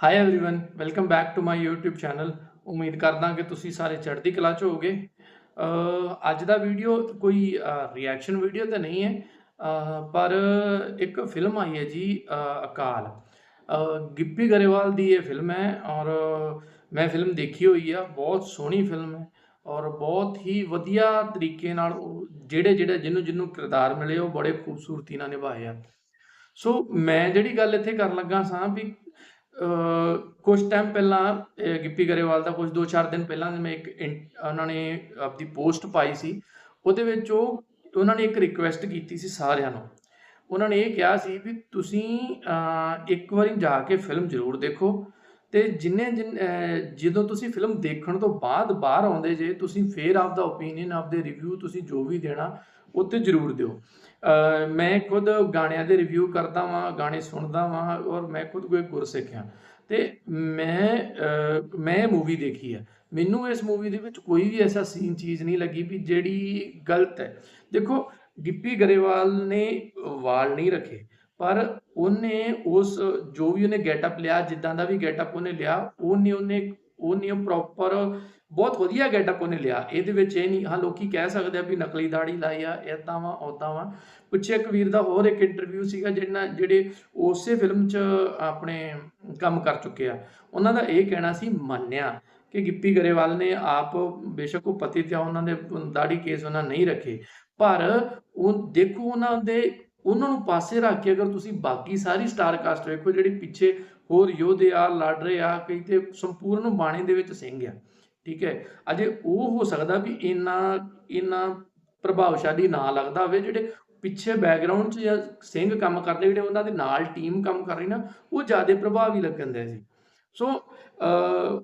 hi everyone welcome back to my YouTube channel ਉਮੀਦ ਕਰਦਾ ਕਿ ਤੁਸੀਂ ਸਾਰੇ ਚੜ੍ਹਦੀ ਕਲਾ 'ਚ ਹੋਵੋਗੇ ਅ, ਅੱਜ ਦਾ ਵੀਡੀਓ ਕੋਈ ਰਿਐਕਸ਼ਨ ਵੀਡੀਓ ਤਾਂ ਨਹੀਂ ਹੈ ਅ, ਪਰ ਇੱਕ ਫਿਲਮ ਆਈ ਹੈ ਜੀ ਅ, ਅਕਾਲ ਅ, ਗਿੱਪੀ ਗਰੇਵਾਲ ਦੀ ਇਹ ਫਿਲਮ ਹੈ ਔਰ ਮੈਂ ਫਿਲਮ ਦੇਖੀ ਹੋਈ ਆ ਬਹੁਤ ਸੋਹਣੀ ਫਿਲਮ ਹੈ ਔਰ ਬਹੁਤ ਹੀ ਵਧੀਆ ਤਰੀਕੇ ਨਾਲ ਉਹ ਜਿਹੜੇ ਜਿਹੜੇ ਜਿਹਨੂੰ ਜਿਹਨੂੰ ਕਿਰਦਾਰ ਮਿਲੇ ਉਹ ਬੜੇ ਖੂਬਸੂਰਤੀ ਨਾਲ ਨਿਭਾਏ ਆ ਸੋ ਮੈਂ ਜਿਹੜੀ ਗੱਲ ਇੱਥੇ ਕਰਨ ਲੱਗਾ ਸਾਂ ਵੀ ਅ, ਕੁਝ ਟਾਈਮ ਪਹਿਲਾਂ ਗਿੱਪੀ ਗਰੇਵਾਲ ਦਾ ਕੁਝ 2-4 ਦਿਨ ਪਹਿਲਾਂ ਮੈਂ ਇੱਕ ਇਨ- ਉਹਨਾਂ ਨੇ ਆਪਦੀ ਪੋਸਟ ਪਾਈ ਸੀ। ਉਹਦੇ ਵਿੱਚ ਉਹ, ਉਹਨਾਂ ਨੇ ਇੱਕ ਰਿਕੁਐਸਟ ਕੀਤੀ ਸੀ ਸਾਰਿਆਂ ਨੂੰ। ਉਹਨਾਂ ਨੇ ਇਹ ਕਿਹਾ ਸੀ ਵੀ ਤੁਸੀਂ ਇੱਕ ਵਾਰੀ ਜਾ ਕੇ ਫਿਲਮ ਜ਼ਰੂਰ ਦੇਖੋ ਤੇ ਜਿੰਨੇ ਜਿਨ ਜਦੋਂ ਤੁਸੀਂ ਫਿਲਮ ਦੇਖਣ ਤੋਂ ਬਾਅਦ ਬਾਹਰ ਆਉਂਦੇ ਜੇ, ਤੁਸੀਂ ਫੇਰ ਆਪਦਾ ਓਪੀਨੀਅਨ ਆਪਦੇ ਰਿਵਿਊ ਤੁਸੀਂ ਜੋ ਵੀ ਦੇਣਾ ਉੱਤੇ ਜ਼ਰੂਰ ਦਿਓ। ਮੈਂ ਖੁਦ ਗਾਣਿਆਂ ਦੇ ਰਿਵਿਊ ਕਰਦਾ ਵਾਂ ਗਾਣੇ ਸੁਣਦਾ ਵਾਂ ਔਰ ਮੈਂ ਖੁਦ ਕੋਈ ਗੁਰਸਿੱਖ ਹਾਂ ਤੇ ਮੈਂ ਅ, ਮੈਂ ਮੂਵੀ ਦੇਖੀ ਹੈ ਮੈਨੂੰ ਇਸ ਮੂਵੀ ਦੇ ਵਿੱਚ ਕੋਈ ਵੀ ਐਸਾ ਸੀਨ ਚੀਜ਼ ਨਹੀਂ ਲੱਗੀ ਵੀ ਜਿਹੜੀ ਗਲਤ ਹੈ। ਦੇਖੋ ਗਿੱਪੀ ਗਰੇਵਾਲ ਨੇ ਵਾਲ ਨਹੀਂ ਰੱਖੇ ਪਰ ਉਹਨੇ ਉਸ ਜੋ ਵੀ ਉਹਨੇ ਗੈਟਅਪ ਲਿਆ ਜਿੱਦਾਂ ਦਾ ਵੀ ਗੈਟਅਪ ਉਹਨੇ ਲਿਆ ਉਹਨੇ ਉਹਨੇ ਉਹਨੇ ਪ੍ਰੋਪਰ ਬਹੁਤ ਵਧੀਆ ਗੈਟਅਪ ਉਹਨੇ ਲਿਆ। ਇਹਦੇ ਵਿੱਚ ਇਹ ਨਹੀਂ ਹਾਂ ਲੋਕੀ ਕਹਿ ਸਕਦੇ ਆ ਵੀ ਨਕਲੀ ਦਾੜੀ ਲਾਈ ਆ, ਏਦਾਂ ਵਾ ਉਦਾਂ ਵਾ। ਪਿੱਛੇ ਇੱਕ ਵੀਰ ਦਾ ਹੋਰ ਇੱਕ ਇੰਟਰਵਿਊ ਸੀਗਾ ਜਿਹੜਾ ਜਿਹੜੇ ਉਸੇ ਫਿਲਮ 'ਚ ਆਪਣੇ ਕੰਮ ਕਰ ਚੁੱਕੇ ਆ। ਉਹਨਾਂ ਦਾ ਇਹ ਕਹਿਣਾ ਸੀ, ਮੰਨਿਆ ਕਿ ਗਿੱਪੀ ਗਰੇਵਾਲ ਨੇ ਆਪ ਬੇਸ਼ੱਕ ਉਹ ਪਤੀ ਤੇ ਉਹਨਾਂ ਦੇ ਦਾੜੀ ਕੇਸ ਉਹਨਾਂ ਨਹੀਂ ਰੱਖੇ। ਪਰ ਉਹ, ਦੇਖੋ ਉਹਨਾਂ ਦੇ, ਉਹਨਾਂ ਨੂੰ ਪਾਸੇ ਰੱਖ ਕੇ ਅਗਰ ਤੁਸੀਂ ਬਾਕੀ ਸਾਰੀ ਸਟਾਰ ਕਾਸਟ ਵੇਖੋ, ਜਿਹੜੀ ਪਿੱਛੇ ਹੋਰ ਯੋਧੇ ਆ, ਲੜ ਰਹੇ ਆ, ਕਈ ਤੇ ਸੰਪੂਰਨ ਬਾਣੀ ਦੇ ਵਿੱਚ ਸਿੰਘ ਆ। ਠੀਕ ਹੈ? ਅਜੇ ਉਹ ਹੋ ਸਕਦਾ ਵੀ ਇੰਨਾ ਇੰਨਾ ਪ੍ਰਭਾਵਸ਼ਾਲੀ ਨਾ ਲੱਗਦਾ ਹੋਵੇ ਜਿਹੜੇ ਪਿੱਛੇ ਬੈਕਗ੍ਰਾਉਂਡ 'ਚ ਜਾਂ ਸਿੰਘ ਕੰਮ ਕਰਦੇ ਜਿਹੜੇ ਉਹਨਾਂ ਦੇ ਨਾਲ ਟੀਮ ਕੰਮ ਕਰ ਰਹੀ ਨਾ ਉਹ ਜ਼ਿਆਦਾ ਪ੍ਰਭਾਵੀ ਲੱਗਣ ਸੀ। ਸੋ ਅ,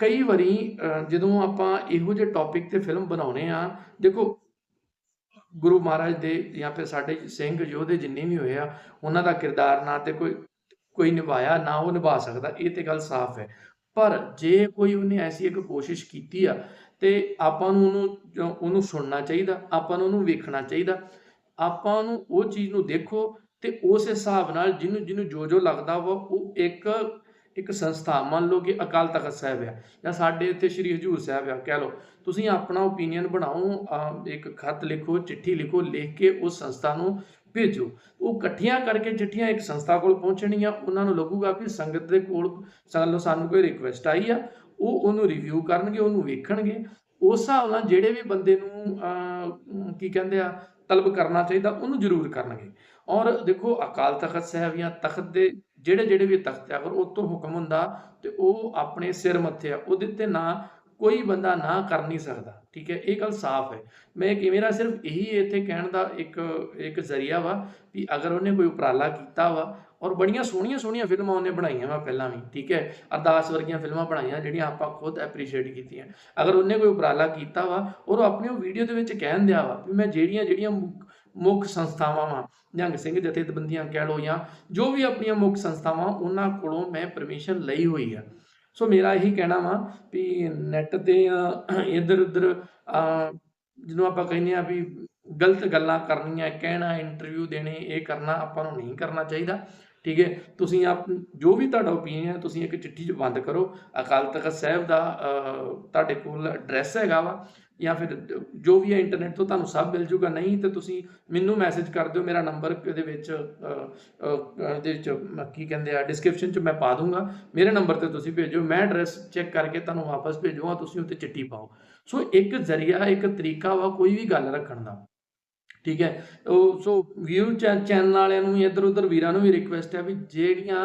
ਕਈ ਵਾਰੀ ਜਦੋਂ ਆਪਾਂ ਇਹੋ ਜਿਹੇ ਟੌਪਿਕ ਤੇ ਫਿਲਮ ਬਣਾਉਨੇ ਆ ਦੇਖੋ ਗੁਰੂ ਮਹਾਰਾਜ ਦੇ ਜਾਂ ਫਿਰ ਸਾਡੇ ਸਿੰਘ ਯੋਧੇ ਜਿੰਨੇ ਵੀ ਹੋਏ ਆ ਉਹਨਾਂ ਦਾ ਕਿਰਦਾਰ ਨਾ ਤੇ ਕੋਈ ਕੋਈ ਨਿਭਾਇਆ ਨਾ ਉਹ ਨਿਭਾ ਸਕਦਾ ਇਹ ਤੇ ਗੱਲ ਸਾਫ਼ ਹੈ। ਪਰ ਜੇ ਕੋਈ ਉਹਨੇ ਐਸੀ ਇੱਕ ਕੋਸ਼ਿਸ਼ ਕੀਤੀ ਆ, ਤੇ ਆਪਾਂ ਨੂੰ ਉਹਨੂੰ ਉਹਨੂੰ ਸੁਣਨਾ ਚਾਹੀਦਾ, ਆਪਾਂ ਨੂੰ ਉਹਨੂੰ ਵੇਖਣਾ ਚਾਹੀਦਾ। ਆਪਾਂ ਨੂੰ ਉਹ ਚੀਜ਼ ਨੂੰ ਦੇਖੋ ਤੇ ਉਸ ਹਿਸਾਬ ਨਾਲ ਜਿਹਨੂੰ ਜਿਹਨੂੰ ਜੋ ਜੋ ਲੱਗਦਾ ਵਾ, ਉਹ ਇੱਕ ਇੱਕ ਸੰਸਥਾ ਮੰਨ ਲਓ ਕਿ ਅਕਾਲ ਤਖਤ ਸਾਹਿਬ ਆ, ਜਾਂ ਸਾਡੇ ਇੱਥੇ ਸ੍ਰੀ ਹਜੂਰ ਸਾਹਿਬ ਆ, ਕਹਿ ਲਓ। ਤੁਸੀਂ ਆਪਣਾ ਓਪੀਨੀਅਨ ਬਣਾਓ ਇੱਕ ਖਤ ਲਿਖੋ, ਚਿੱਠੀ ਲਿਖੋ, ਲਿਖ ਕੇ ਉਸ ਸੰਸਥਾ ਨੂੰ ਭੇਜੋ। ਉਹ ਇਕੱਠੀਆਂ ਕਰਕੇ ਚਿੱਠੀਆਂ ਇੱਕ ਸੰਸਥਾ ਕੋਲ ਪਹੁੰਚਣੀਆਂ, ਉਹਨਾਂ ਨੂੰ ਲੱਗੂਗਾ ਕਿ ਸੰਗਤ ਦੇ ਕੋਲ ਸਾਨੂੰ ਸਾਨੂੰ ਕੋਈ ਰਿਕੁਐਸਟ ਆਈ ਆ, ਉਹ ਉਹਨੂੰ ਰਿਵਿਊ ਕਰਨਗੇ, ਉਹਨੂੰ ਵੇਖਣਗੇ। ਉਸ ਹਿਸਾਬ ਨਾਲ ਜਿਹੜੇ ਵੀ ਬੰਦੇ ਨੂੰ ਕੀ ਕਹਿੰਦੇ ਆ, ਤਲਬ ਕਰਨਾ ਚਾਹੀਦਾ, ਉਹਨੂੰ ਜ਼ਰੂਰ ਕਰਨਗੇ। ਔਰ ਦੇਖੋ, ਅਕਾਲ ਤਖਤ ਸਾਹਿਬ ਜਾਂ ਤਖਤ ਦੇ ਜਿਹੜੇ ਜਿਹੜੇ ਵੀ ਤਖਤ ਆ, ਅਗਰ ਉਹ ਤੋਂ ਹੁਕਮ ਹੁੰਦਾ ਤੇ ਉਹ ਆਪਣੇ ਸਿਰ ਮੱਥੇ ਆ, ਉਹਦੇ ਤੇ ਨਾ ਕੋਈ ਬੰਦਾ ਨਾ ਕਰ ਨਹੀਂ ਸਕਦਾ, ਠੀਕ ਹੈ? ਇਹ ਗੱਲ ਸਾਫ਼ ਹੈ। ਮੈਂ ਕਿ ਮੇਰਾ ਸਿਰਫ ਇਹੀ ਇੱਥੇ ਕਹਿਣ ਦਾ ਇੱਕ ਇੱਕ ਜ਼ਰੀਆ ਵਾ ਵੀ ਅਗਰ ਉਹਨੇ ਕੋਈ ਉਪਰਾਲਾ ਕੀਤਾ ਵਾ ਔਰ ਬੜੀਆਂ ਸੋਹਣੀਆਂ ਸੋਹਣੀਆਂ ਫਿਲਮਾਂ ਉਹਨੇ ਬਣਾਈਆਂ ਵਾ ਪਹਿਲਾਂ ਵੀ, ਠੀਕ ਹੈ? ਅਰਦਾਸ ਵਰਗੀਆਂ ਫਿਲਮਾਂ ਬਣਾਈਆਂ ਜਿਹੜੀਆਂ ਆਪਾਂ ਖੁਦ ਐਪਰੀਸ਼ੀਏਟ ਕੀਤੀਆਂ। ਅਗਰ ਉਹਨੇ ਕੋਈ ਉਪਰਾਲਾ ਕੀਤਾ ਵਾ ਔਰ ਉਹ ਆਪਣੀ ਉਹ ਵੀਡੀਓ ਦੇ ਵਿੱਚ ਕਹਿਣ ਦਿਆ ਵਾ ਵੀ ਮੈਂ ਜਿਹੜੀਆਂ ਜਿਹੜੀਆਂ ਮੁੱਖ- ਮੁੱਖ ਸੰਸਥਾਵਾਂ ਵਾ, ਨਿਹੰਗ ਸਿੰਘ ਜਥੇਬੰਦੀਆਂ ਕਹਿ ਲਓ ਜਾਂ ਜੋ ਵੀ ਆਪਣੀਆਂ ਮੁੱਖ ਸੰਸਥਾਵਾਂ, ਉਹਨਾਂ ਕੋਲੋਂ ਮੈਂ ਪਰਮਿਸ਼ਨ ਲਈ ਹੋਈ ਆ। ਸੋ ਮੇਰਾ ਇਹੀ ਕਹਿਣਾ ਵਾ ਵੀ ਨੈਟ ਤੇ ਇੱਧਰ ਉੱਧਰ ਜਿਹਨੂੰ ਆਪਾਂ ਕਹਿੰਦੇ ਆ ਵੀ ਗਲਤ ਗੱਲਾਂ ਕਰਨੀਆਂ, ਕਹਿਣਾ ਇੰਟਰਵਿਊ ਦੇਣੇ, ਇਹ ਕਰਨਾ ਆਪਾਂ ਨੂੰ ਨਹੀਂ ਕਰਨਾ ਚਾਹੀਦਾ। ਠੀਕ ਹੈ? ਤੁਸੀਂ ਆਪ, ਜੋ ਵੀ ਤੁਹਾਡਾ ਓਪੀਨੀਅਨ ਹੈ, ਤੁਸੀਂ ਇੱਕ ਚਿੱਠੀ 'ਚ ਬੰਦ ਕਰੋ। ਅਕਾਲ ਤਖਤ ਸਾਹਿਬ ਦਾ ਤੁਹਾਡੇ ਕੋਲ ਐਡਰੈਸ ਹੈਗਾ ਵਾ। ਜਾਂ ਫਿਰ ਜੋ ਵੀ ਹੈ ਇੰਟਰਨੈਟ ਤੋਂ ਤੁਹਾਨੂੰ ਸਭ ਮਿਲ ਜੂਗਾ ਨਹੀਂ ਤੇ ਤੁਸੀਂ ਮੈਨੂੰ ਮੈਸੇਜ ਕਰ ਦਿਓ ਮੇਰਾ ਨੰਬਰ ਇਹਦੇ ਵਿੱਚ ਅਹ, ਇਹਦੇ ਵਿੱਚ ਕੀ ਕਹਿੰਦੇ ਆ ਡਿਸਕ੍ਰਿਪਸ਼ਨ 'ਚ ਮੈਂ ਪਾ ਦੂੰਗਾ। ਮੇਰੇ ਨੰਬਰ ਤੇ ਤੁਸੀਂ ਭੇਜੋ ਮੈਂ ਐਡਰੈਸ ਚੈੱਕ ਕਰਕੇ ਤੁਹਾਨੂੰ ਵਾਪਸ ਭੇਜੂਗਾ ਤੁਸੀਂ ਉੱਤੇ ਚਿੱਠੀ ਪਾਓ। ਸੋ ਇੱਕ ਜ਼ਰੀਆ ਇੱਕ ਤਰੀਕਾ ਵਾ ਕੋਈ ਵੀ ਗੱਲ ਰੱਖਣ ਦਾ। ਠੀਕ ਹੈ? ਉਹ ਸੋ ਵੀਊ ਚੈਨਲ ਵਾਲਿਆਂ ਨੂੰ ਇੱਧਰ ਉੱਧਰ ਵੀਰਾਂ ਨੂੰ ਵੀ ਰਿਕੁਐਸਟ ਹੈ ਵੀ ਜਿਹੜੀਆਂ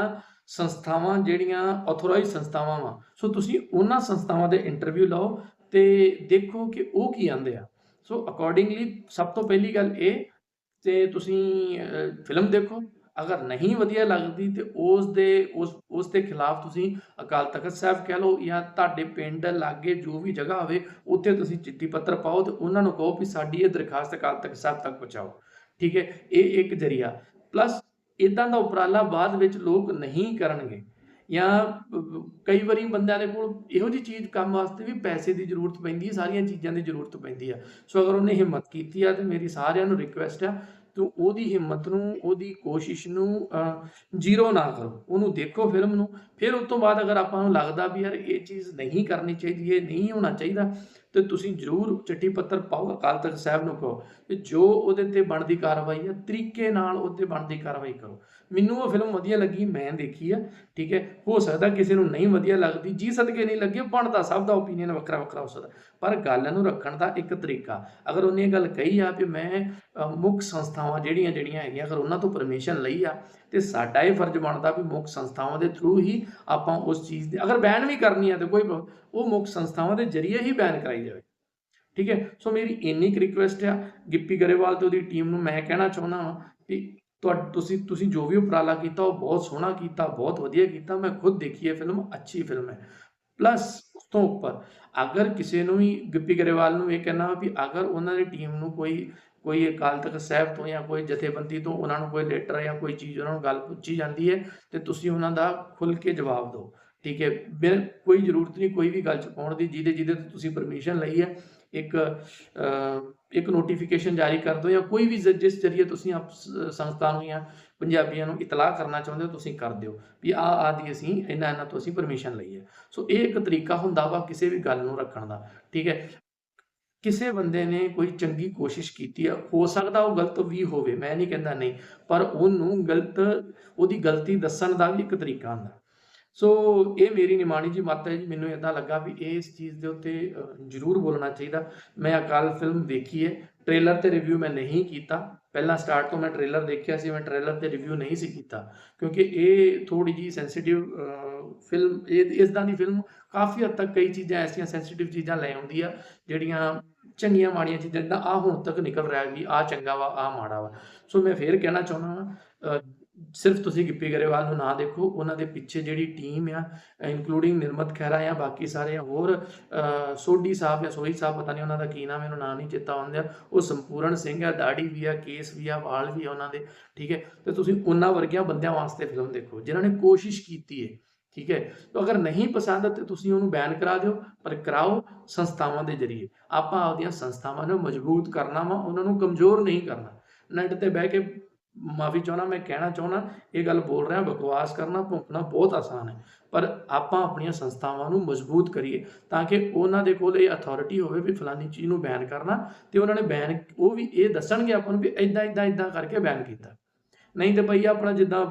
ਸੰਸਥਾਵਾਂ ਜਿਹੜੀਆਂ ਆਥੋਰਾਈਜ਼ ਸੰਸਥਾਵਾਂ ਵਾ। ਸੋ ਤੁਸੀਂ ਉਹਨਾਂ ਸੰਸਥਾਵਾਂ ਦੇ ਇੰਟਰਵਿਊ ਲਓ ਤੇ ਦੇਖੋ ਕਿ ਉਹ ਕੀ ਆਂਦੇ ਆ। ਸੋ ਅਕੋਰਡਿੰਗਲੀ ਸਭ ਤੋਂ ਪਹਿਲੀ ਗੱਲ ਇਹ, ਤੇ ਤੁਸੀਂ ਫਿਲਮ ਦੇਖੋ। ਅਗਰ ਨਹੀਂ ਵਧੀਆ ਲੱਗਦੀ ਤੇ ਉਸ ਦੇ, ਉਸ ਉਸ ਦੇ ਖਿਲਾਫ ਤੁਸੀਂ ਅਕਾਲ ਤਖਤ ਸਾਹਿਬ ਕਹਿ ਲਓ ਜਾਂ ਤੁਹਾਡੇ ਪਿੰਡ ਲਾਗੇ ਜੋ ਵੀ ਜਗ੍ਹਾ ਹੋਵੇ, ਉੱਥੇ ਤੁਸੀਂ ਚਿੱਠੀ ਪੱਤਰ ਪਾਓ ਤੇ ਉਹਨਾਂ ਨੂੰ ਕਹੋ ਵੀ ਸਾਡੀ ਇਹ ਦਰਖਾਸਤ ਅਕਾਲ ਤਖਤ ਸਾਹਿਬ ਤੱਕ ਪਹੁੰਚਾਓ। ਠੀਕ ਹੈ? ਇਹ ਇੱਕ ਜਰੀਆ। ਪਲੱਸ ਇਦਾਂ ਦਾ ਉਪਰਾਲਾ ਬਾਅਦ ਵਿੱਚ ਲੋਕ ਨਹੀਂ ਕਰਨਗੇ। ਜਾਂ ਕਈ ਵਾਰੀ ਬੰਦਿਆਂ ਦੇ ਕੋਲ ਇਹੋ ਜਿਹੀ ਚੀਜ਼ ਕੰਮ ਵਾਸਤੇ ਵੀ ਪੈਸੇ ਦੀ ਜ਼ਰੂਰਤ ਪੈਂਦੀ ਹੈ, ਸਾਰੀਆਂ ਚੀਜ਼ਾਂ ਦੀ ਜ਼ਰੂਰਤ ਪੈਂਦੀ ਆ ਸੋ ਅਗਰ ਉਹਨੇ ਹਿੰਮਤ ਕੀਤੀ ਆ ਤੇ ਮੇਰੀ ਸਾਰਿਆਂ ਨੂੰ ਰਿਕੁਐਸਟ ਆ, ਤੂੰ ਉਹਦੀ ਹਿੰਮਤ ਨੂੰ, ਉਹਦੀ ਕੋਸ਼ਿਸ਼ ਨੂੰ ਜ਼ੀਰੋ ਨਾ ਕਰੋ। ਉਹਨੂੰ ਦੇਖੋ ਫਿਲਮ ਨੂੰ, ਫਿਰ ਉਸ ਤੋਂ ਬਾਅਦ ਅਗਰ ਆਪਾਂ ਨੂੰ ਲੱਗਦਾ ਵੀ ਯਾਰ ਇਹ ਚੀਜ਼ ਨਹੀਂ ਕਰਨੀ ਚਾਹੀਦੀ, ਇਹ ਨਹੀਂ ਹੋਣਾ ਚਾਹੀਦਾ ਤੇ ਤੁਸੀਂ ਜ਼ਰੂਰ ਚਿੱਠੀ ਪੱਤਰ ਪਾਓ, ਅਕਾਲ ਤਖਤ ਸਾਹਿਬ ਨੂੰ ਕਹੋ ਕਿ ਜੋ ਉਹਦੇ ਤੇ ਬਣਦੀ ਕਾਰਵਾਈ ਹੈ ਤਰੀਕੇ ਨਾਲ ਉਹਦੇ ਬਣਦੀ ਕਾਰਵਾਈ ਕਰੋ। ਮੈਨੂੰ ਉਹ ਫਿਲਮ ਵਧੀਆ ਲੱਗੀ, ਮੈਂ ਦੇਖੀ ਆ, ਠੀਕ ਹੈ। ਹੋ ਸਕਦਾ ਕਿਸੇ ਨੂੰ ਨਹੀਂ ਵਧੀਆ ਲੱਗਦੀ, ਜੀ ਸਦਕੇ ਨਹੀਂ ਲੱਗੇ, ਬਣਦਾ ਸਭ ਦਾ ਓਪੀਨੀਅਨ ਵੱਖਰਾ ਵੱਖਰਾ ਹੋ ਸਕਦਾ। ਪਰ ਗੱਲ ਨੂੰ ਰੱਖਣ ਦਾ ਇੱਕ ਤਰੀਕਾ, ਅਗਰ ਉਹਨੇ ਇਹ ਗੱਲ ਕਹੀ ਆ ਵੀ ਮੈਂ ਮੁੱਖ ਸੰਸਥਾਵਾਂ ਜਿਹੜੀਆਂ ਜਿਹੜੀਆਂ ਹੈਗੀਆਂ, ਅਗਰ ਉਹਨਾਂ ਤੋਂ ਪਰਮਿਸ਼ਨ ਲਈ ਆ, ਤੇ ਸਾਡਾ ਇਹ ਫਰਜ਼ ਬਣਦਾ ਵੀ ਮੁੱਖ ਸੰਸਥਾਵਾਂ ਦੇ ਥਰੂ ਹੀ ਆਪਾਂ ਉਸ ਚੀਜ਼ ਦੇ ਅਗਰ ਬੈਨ ਵੀ ਕਰਨੀ ਆ ਤੇ ਕੋਈ ਉਹ ਮੁੱਖ ਸੰਸਥਾਵਾਂ ਦੇ ਜ਼ਰੀਏ ਹੀ ਬੈਨ ਕਰਾਈ ਜਾਵੇ। ਠੀਕ ਹੈ? ਸੋ ਮੇਰੀ ਇੰਨੀ ਕੁ ਰਿਕੁਐਸਟ ਆ, ਗਿੱਪੀ ਗਰੇਵਾਲ ਤੇ ਉਹਦੀ ਟੀਮ ਨੂੰ ਮੈਂ ਕਹਿਣਾ ਚਾਹੁੰਦਾ ਹਾਂ ਕਿ ਤੁਹਾ, ਤੁਸੀਂ ਤੁਸੀਂ ਜੋ ਵੀ ਉਪਰਾਲਾ ਕੀਤਾ, ਉਹ ਬਹੁਤ ਸੋਹਣਾ ਕੀਤਾ, ਬਹੁਤ ਵਧੀਆ ਕੀਤਾ, ਮੈਂ ਖੁਦ ਦੇਖੀ ਹੈ ਫਿਲਮ ਅੱਛੀ ਫਿਲਮ ਹੈ। ਪਲੱਸ ਉਸ ਤੋਂ ਉੱਪਰ, ਅਗਰ ਕਿਸੇ ਨੂੰ ਵੀ, ਗਿੱਪੀ ਗਰੇਵਾਲ ਨੂੰ ਇਹ ਕਹਿਣਾ ਵੀ ਅਗਰ ਉਹਨਾਂ ਦੀ ਟੀਮ ਨੂੰ ਕੋਈ ਕੋਈ ਅਕਾਲ ਤਖਤ ਸਾਹਿਬ ਤੋਂ ਜਾਂ ਕੋਈ ਜਥੇਬੰਦੀ ਤੋਂ ਉਹਨਾਂ ਨੂੰ ਕੋਈ ਲੈਟਰ ਜਾਂ ਕੋਈ ਚੀਜ਼ ਉਹਨਾਂ ਨੂੰ ਗੱਲ ਪੁੱਛੀ ਜਾਂਦੀ ਹੈ, ਤੇ ਤੁਸੀਂ ਉਹਨਾਂ ਦਾ ਖੁੱਲ ਕੇ ਜਵਾਬ ਦਿਓ। ਠੀਕ ਹੈ ਬਿਲ ਕੋਈ ਜ਼ਰੂਰਤ ਨਹੀਂ, ਕੋਈ ਵੀ ਗੱਲ ਚ ਪਾਉਣ ਦੀ, ਜਿਹਦੇ ਜਿਹਦੇ ਤੋਂ ਤੁਸੀਂ ਪਰਮਿਸ਼ਨ ਲਈ ਹੈ, ਇੱਕ ਇੱਕ ਨੋਟੀਫਿਕੇਸ਼ਨ ਜਾਰੀ ਕਰ ਦਿਓ ਜਾਂ ਕੋਈ ਵੀ ਜਿਸ ਜਰੀਏ ਤੁਸੀਂ ਆਪ ਸੰਸਥਾ ਨੂੰ ਜਾਂ ਪੰਜਾਬੀਆਂ ਨੂੰ ਇਤਲਾਹ ਕਰਨਾ ਚਾਹੁੰਦੇ ਹੋ, ਤੁਸੀਂ ਕਰ ਦਿਓ, ਵੀ ਆ ਦੀ ਅਸੀਂ ਇਹਨਾਂ ਇਹਨਾਂ ਤੋਂ ਅਸੀਂ ਪਰਮਿਸ਼ਨ ਲਈ ਹੈ। ਸੋ ਇਹ ਇੱਕ ਤਰੀਕਾ ਹੁੰਦਾ ਵਾ ਕਿਸੇ ਵੀ ਗੱਲ ਨੂੰ ਰੱਖਣ ਦਾ, ਠੀਕ ਹੈ। ਕਿਸੇ ਬੰਦੇ ਨੇ ਕੋਈ ਚੰਗੀ ਕੋਸ਼ਿਸ਼ ਕੀਤੀ ਹੈ ਹੋ ਸਕਦਾ ਉਹ ਗਲਤ ਵੀ ਹੋਵੇ, ਮੈਂ ਨਹੀਂ ਕਹਿੰਦਾ ਨਹੀਂ, ਪਰ ਉਹਨੂੰ ਗਲਤ, ਉਹਦੀ ਗਲਤੀ ਦੱਸਣ ਦਾ ਵੀ ਇੱਕ ਤਰੀਕਾ ਹੁੰਦਾ। ਸੋ ਇਹ ਮੇਰੀ ਨਿਮਾਣੀ ਜੀ ਮੱਤ ਹੈ ਜੀ, ਮੈਨੂੰ ਇਦਾਂ ਲੱਗਾ ਵੀ ਇਸ ਚੀਜ਼ ਦੇ ਉੱਤੇ ਜ਼ਰੂਰ ਬੋਲਣਾ ਚਾਹੀਦਾ। ਮੈਂ ਅਕਾਲ ਫਿਲਮ ਦੇਖੀ ਹੈ। ਟ੍ਰੇਲਰ ਤੇ ਰਿਵਿਊ ਮੈਂ ਨਹੀਂ ਕੀਤਾ। ਪਹਿਲਾਂ ਸਟਾਰਟ ਤੋਂ ਮੈਂ ਟ੍ਰੇਲਰ ਦੇਖਿਆ ਸੀ, ਮੈਂ ਟ੍ਰੇਲਰ ਤੇ ਰਿਵਿਊ ਨਹੀਂ ਸੀ ਕੀਤਾ। ਕਿਉਂਕਿ ਇਹ ਥੋੜੀ ਜੀ ਸੈਂਸਿਟਿਵ ਫਿਲਮ ਇਹ, ਇਸਦਾਂ ਦੀ ਫਿਲਮ ਕਾਫੀ ਹੱਦ ਤੱਕ ਕਈ ਚੀਜ਼ਾਂ ਐਸੀਆਂ ਸੈਂਸਿਟਿਵ ਚੀਜ਼ਾਂ ਲੈ ਆਉਂਦੀ ਆ, ਜਿਹੜੀਆਂ ਚੰਗੀਆਂ ਮਾੜੀਆਂ ਚੀਜ਼ਾਂ, ਜਿੱਦਾਂ ਆ ਹੁਣ ਤੱਕ ਨਿਕਲ ਰਿਹਾ ਵੀ ਆ ਚੰਗਾ ਵਾ ਆ ਮਾੜਾ ਵਾ। ਸੋ ਮੈਂ ਫੇਰ ਕਹਿਣਾ ਚਾਹੁੰਦਾ ਹਾਂ ਸਿਰਫ ਤੁਸੀਂ ਗਿੱਪੀ ਗਰੇਵਾਲ ਨੂੰ ਨਾ ਦੇਖੋ, ਉਹਨਾਂ ਦੇ ਪਿੱਛੇ ਜਿਹੜੀ ਟੀਮ ਆ ਇਨਕਲੂਡਿੰਗ ਨਿਰਮਤ ਖਹਿਰਾ ਆ ਬਾਕੀ ਸਾਰੇ ਹੋਰ ਸੋਢੀ ਸਾਹਿਬ ਜਾਂ ਸੋਹੀ ਸਾਹਿਬ, ਪਤਾ ਨਹੀਂ ਉਹਨਾਂ ਦਾ ਕੀ ਨਾਮ ਮੈਨੂੰ ਨਾਂ ਨਹੀਂ ਚੇਤਾ ਆਉਂਦਾ, ਉਹ ਸੰਪੂਰਨ ਸਿੰਘ ਆ, ਦਾੜੀ ਵੀ ਆ, ਕੇਸ ਵੀ ਆ, ਵਾਲ ਵੀ ਆ ਉਹਨਾਂ ਦੇ, ਠੀਕ ਹੈ? ਤੇ ਤੁਸੀਂ ਉਹਨਾਂ ਵਰਗਿਆਂ ਬੰਦਿਆਂ ਵਾਸਤੇ ਫਿਲਮ ਦੇਖੋ, ਜਿਨ੍ਹਾਂ ਨੇ ਕੋਸ਼ਿਸ਼ ਕੀਤੀ ਹੈ ਠੀਕ ਹੈ? ਤਾਂ ਅਗਰ ਨਹੀਂ ਪਸੰਦ ਤੇ ਤੁਸੀਂ ਉਹਨੂੰ ਬੈਨ ਕਰਾ ਦਿਓ, ਪਰ ਕਰਾਓ ਸੰਸਥਾਵਾਂ ਦੇ ਜ਼ਰੀਏ। ਆਪਾਂ ਆਪਦੀਆਂ ਸੰਸਥਾਵਾਂ ਨੂੰ ਮਜ਼ਬੂਤ ਕਰਨਾ ਵਾ, ਉਹਨਾਂ ਨੂੰ ਕਮਜ਼ੋਰ ਨਹੀਂ ਕਰਨਾ। ਨੈਟ ਤੇ ਬਹਿ ਕੇ ਮਾਫੀ ਚਾਹਣਾ ਮੈਂ ਕਹਿਣਾ ਚਾਹਣਾ ਇਹ ਗੱਲ ਬੋਲ ਰਿਹਾ, ਬਕਵਾਸ ਕਰਨਾ ਭੁੰਕਣਾ ਬਹੁਤ ਆਸਾਨ ਹੈ। ਪਰ ਆਪਾਂ ਆਪਣੀਆਂ ਸੰਸਥਾਵਾਂ ਨੂੰ ਮਜ਼ਬੂਤ ਕਰੀਏ ਤਾਂ ਕਿ ਉਹਨਾਂ ਦੇ ਕੋਲ ਇਹ ਅਥਾਰਟੀ ਹੋਵੇ ਵੀ ਫਲਾਨੀ ਚੀਜ਼ ਨੂੰ ਬੈਨ ਕਰਨਾ ਤੇ ਉਹਨਾਂ ਨੇ ਬੈਨ ਉਹ ਵੀ ਇਹ ਦੱਸਣਗੇ ਆਪਾਂ ਨੂੰ ਵੀ ਇਦਾਂ ਇਦਾਂ ਇਦਾਂ ਕਰਕੇ ਬੈਨ ਕੀਤਾ। ਨਹੀਂ ਤੇ ਭਈ ਆਪਣਾ ਜਿੱਦਾਂ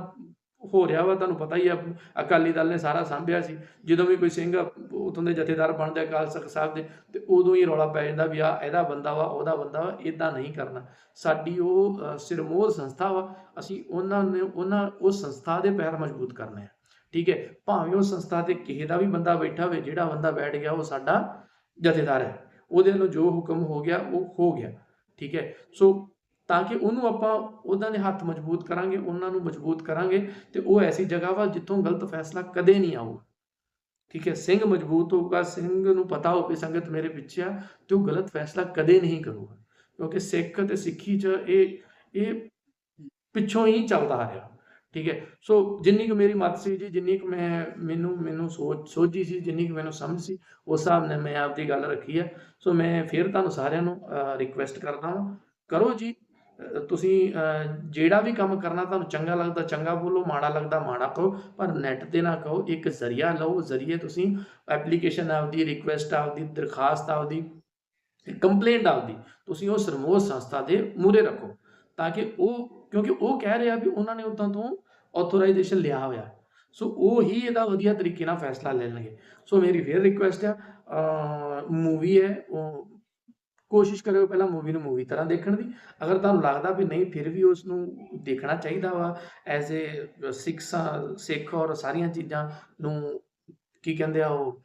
ਹੋ ਰਿਹਾ ਵਾ ਤੁਹਾਨੂੰ ਪਤਾ ਹੀ ਆ ਅਕਾਲੀ ਦਲ ਨੇ ਸਾਰਾ ਸਾਂਭਿਆ ਸੀ। ਜਦੋਂ ਵੀ ਕੋਈ ਸਿੰਘ ਉਤੋਂ ਦੇ ਜਥੇਦਾਰ ਬਣਦੇ ਅਕਾਲ ਤਖਤ ਸਾਹਿਬ ਦੇ ਤੇ ਉਦੋਂ ਹੀ ਰੌਲਾ ਪੈ ਜਾਂਦਾ ਵੀ ਆ ਇਹਦਾ ਬੰਦਾ ਵਾ ਉਹਦਾ ਬੰਦਾ ਵਾ ਇਦਾਂ ਨਹੀਂ ਕਰਨਾ। ਸਾਡੀ ਉਹ ਅ, ਸੰਸਥਾ ਵਾ ਅਸੀਂ ਉਹਨਾਂ ਨੇ ਉਹਨਾਂ ਉਸ ਸੰਸਥਾ ਦੇ ਪੈਰ ਮਜ਼ਬੂਤ ਕਰਨੇ ਆ। ਠੀਕ ਹੈ ਭਾਵੇਂ ਉਹ ਸੰਸਥਾ ਤੇ ਕਿਸੇ ਦਾ ਵੀ ਬੰਦਾ ਬੈਠਾ ਹੋਵੇ ਜਿਹੜਾ ਬੰਦਾ ਬੈਠ ਗਿਆ ਉਹ ਸਾਡਾ ਜਥੇਦਾਰ ਹੈ। ਉਹਦੇ ਵੱਲੋਂ ਜੋ ਹੁਕਮ ਹੋ ਗਿਆ ਉਹ ਹੋ ਗਿਆ। ਠੀਕ ਹੈ ਸੋ ਤਾਂ ਕਿ ਉਹਨੂੰ ਆਪਾਂ ਉਹਨਾਂ ਦੇ ਹੱਥ ਮਜ਼ਬੂਤ ਕਰਾਂਗੇ, ਉਹਨਾਂ ਨੂੰ ਮਜ਼ਬੂਤ ਕਰਾਂਗੇ ਤੇ ਉਹ ਐਸੀ ਜਗ੍ਹਾ ਵਾ ਜਿੱਥੋਂ ਗਲਤ ਫੈਸਲਾ ਕਦੇ ਨਹੀਂ ਆਊਗਾ। ਠੀਕ ਹੈ, ਸਿੰਘ ਮਜ਼ਬੂਤ ਹੋਊਗਾ, ਸਿੰਘ ਨੂੰ ਪਤਾ ਹੋਵੇ ਸੰਗਤ ਮੇਰੇ ਪਿੱਛੇ ਆ ਤੇ ਉਹ ਗਲਤ ਫੈਸਲਾ ਕਦੇ ਨਹੀਂ ਕਰੂਗਾ। ਕਿਉਂਕਿ ਸਿੱਖ ਤੇ ਸਿੱਖੀ ਚ ਇਹ ਇਹ ਪਿੱਛੋਂ ਹੀ ਚੱਲਦਾ ਆ ਰਿਹਾ। ਠੀਕ ਹੈ, ਸੋ ਜਿੰਨੀ ਕੁ ਮੇਰੀ ਮੱਤ ਸੀ ਜੀ, ਜਿੰਨੀ ਕੁ ਮੈਂ ਮੈਨੂੰ ਮੈਨੂੰ ਸੋਚ, ਸੋਝੀ ਸੀ, ਜਿੰਨੀ ਕੁ ਮੈਨੂੰ ਸਮਝ ਸੀ, ਉਸ ਹਿਸਾਬ ਨਾਲ ਮੈਂ ਆਪਦੀ ਗੱਲ ਰੱਖੀ ਹੈ। ਸੋ ਮੈਂ ਫਿਰ ਤੁਹਾਨੂੰ ਸਾਰਿਆਂ ਨੂੰ ਰਿਕੁਐਸਟ ਕਰਦਾ ਹਾਂ ਕਰੋ ਜੀ। ਤੁਸੀਂ ਜਿਹੜਾ ਵੀ ਕੰਮ ਕਰਨਾ ਤੁਹਾਨੂੰ ਚੰਗਾ ਲੱਗਦਾ, ਚੰਗਾ ਬੋਲੋ, ਮਾੜਾ ਲੱਗਦਾ, ਮਾੜਾ ਕਹੋ, ਪਰ ਨੈਟ ਤੇ ਨਾ ਕਹੋ, ਇੱਕ ਜ਼ਰੀਆ ਲਓ, ਜ਼ਰੀਏ ਤੁਸੀਂ ਐਪਲੀਕੇਸ਼ਨ ਆਪਦੀ ਰਿਕੁਐਸਟ ਆਪਦੀ, ਦਰਖਾਸਤ ਆਪਦੀ ਕੰਪਲੇਂਟ ਆਪਦੀ, ਤੁਸੀਂ ਉਹ ਸਰਮੋਹ ਸੰਸਥਾ ਦੇ ਮੂਰੇ ਰੱਖੋ, ਤਾਂ ਕਿ ਉਹ, ਕਿਉਂਕਿ ਉਹ ਕਹਿ ਰਿਹਾ ਵੀ ਉਹਨਾਂ ਨੇ ਉਦੋਂ ਤੋਂ ਆਥੋਰਾਈਜੇਸ਼ਨ ਲਿਆ ਹੋਇਆ। ਸੋ ਉਹ ਹੀ ਇਹਦਾ ਵਧੀਆ ਤਰੀਕੇ ਨਾਲ ਫੈਸਲਾ ਲੈ ਲੈਣਗੇ। ਸੋ ਮੇਰੀ ਫੇਰ ਰਿਕੁਐਸਟ ਆ ਮੂਵੀ ਹੈ, ਉਹ ਕੋਸ਼ਿਸ਼ ਕਰਿਓ ਪਹਿਲਾਂ ਮੂਵੀ ਨੂੰ ਮੂਵੀ ਤਰ੍ਹਾਂ ਦੇਖਣ ਦੀ। ਅਗਰ ਤੁਹਾਨੂੰ ਲੱਗਦਾ ਵੀ ਨਹੀਂ, ਫਿਰ ਵੀ ਉਸ ਨੂੰ ਦੇਖਣਾ ਚਾਹੀਦਾ ਵਾ। ਐਜ਼ ਏ ਸਿੱਖ ਸਾ- ਸਿੱਖ ਔਰ ਸਾਰੀਆਂ ਚੀਜ਼ਾਂ ਨੂੰ ਕੀ ਕਹਿੰਦੇ ਆ ਉਹ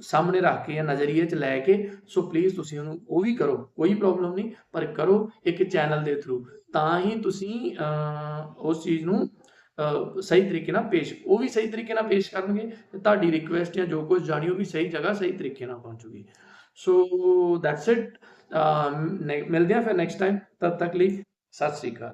ਸਾਹਮਣੇ ਰੱਖ ਕੇ ਜਾਂ ਨਜ਼ਰੀਏ 'ਚ ਲੈ ਕੇ, ਸੋ ਪਲੀਜ਼ ਤੁਸੀਂ ਉਹਨੂੰ, ਉਹ ਵੀ ਕਰੋ। ਕੋਈ ਪ੍ਰੋਬਲਮ ਨਹੀਂ, ਪਰ ਕਰੋ ਇੱਕ ਚੈਨਲ ਦੇ ਥਰੂ ਤਾਂ ਹੀ ਤੁਸੀਂ ਉਸ ਚੀਜ਼ ਨੂੰ ਸਹੀ ਤਰੀਕੇ ਨਾਲ ਪੇਸ਼, ਉਹ ਵੀ ਸਹੀ ਤਰੀਕੇ ਨਾਲ ਪੇਸ਼ ਕਰਨਗੇ ਤੇ ਤੁਹਾਡੀ ਰਿਕੁਐਸਟ ਜਾਂ ਜੋ ਕੁਝ ਜਾਣੀ, ਉਹ ਵੀ ਸਹੀ ਜਗ੍ਹਾ ਸਹੀ ਤਰੀਕੇ ਨਾਲ ਪਹੁੰਚੂਗੀ। ਸੋ ਦੈਟਸ ਇਟ ਮਿਲਦੇ ਆ ਫਿਰ ਨੈਕਸਟ ਟਾਈਮ ਤਦ ਤੱਕ ਲਈ ਸਤਿ ਸ੍ਰੀ ਅਕਾਲ